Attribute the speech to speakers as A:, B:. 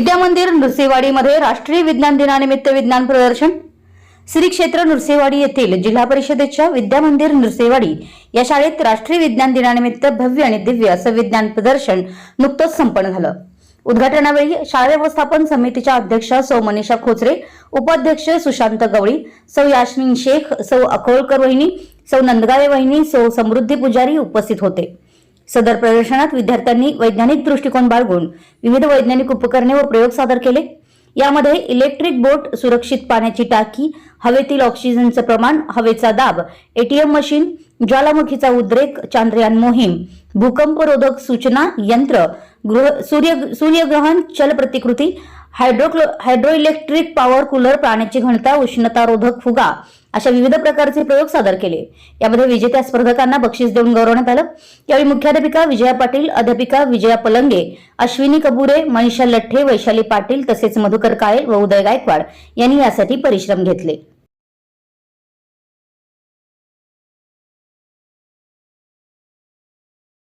A: विद्यामंदिर नृसिंहवाडीमध्ये राष्ट्रीय विज्ञान दिनानिमित्त विज्ञान प्रदर्शन. श्री क्षेत्र नृसिंहवाडी येथील जिल्हा परिषदेच्या विद्यामंदिर नृसेवाडी नृसिंहवाडी या शाळेत राष्ट्रीय विज्ञान दिनानिमित्त भव्य आणि दिव्य असं विज्ञान प्रदर्शन नुकतंच संपन्न झालं. उद्घाटनावेळी शाळा व्यवस्थापन समितीच्या अध्यक्षा सौ मनीषा खोचरे उपाध्यक्ष सुशांत गवळी सौ यास्मिन शेख सौ अकोळकर वहिनी सौ नंदगावे वहिनी सौ समृद्धी पुजारी उपस्थित होते. सदर प्रदर्शनात विद्यार्थ्यांनी वैज्ञानिक दृष्टिकोन बाळगून विविध वैज्ञानिक उपकरणे व प्रयोग सादर केले. यामध्ये इलेक्ट्रिक बोट सुरक्षित पाण्याची टाकी हवेतील ऑक्सिजनचं प्रमाण हवेचा दाब एटीएम मशीन ज्वालामुखीचा उद्रेक चांद्रयान मोहीम भूकंपरोधक सूचना यंत्र गृह सूर्य सूर्यग्रहण चल प्रतिकृती हायड्रो इलेक्ट्रिक पॉवर कूलर प्राण्याची घनता उष्णतारोधक फुगा अशा विविध प्रकारचे प्रयोग सादर केले. यामध्ये विजेत्या स्पर्धकांना बक्षीस देऊन गौरवण्यात आलं. यावेळी मुख्याध्यापिका विजया पाटील अध्यापिका विजया पलंगे अश्विनी कबुरे मनीषा लठ्ठे वैशाली पाटील तसेच मधुकर काळे व उदय गायकवाड यांनी यासाठी परिश्रम घेतले.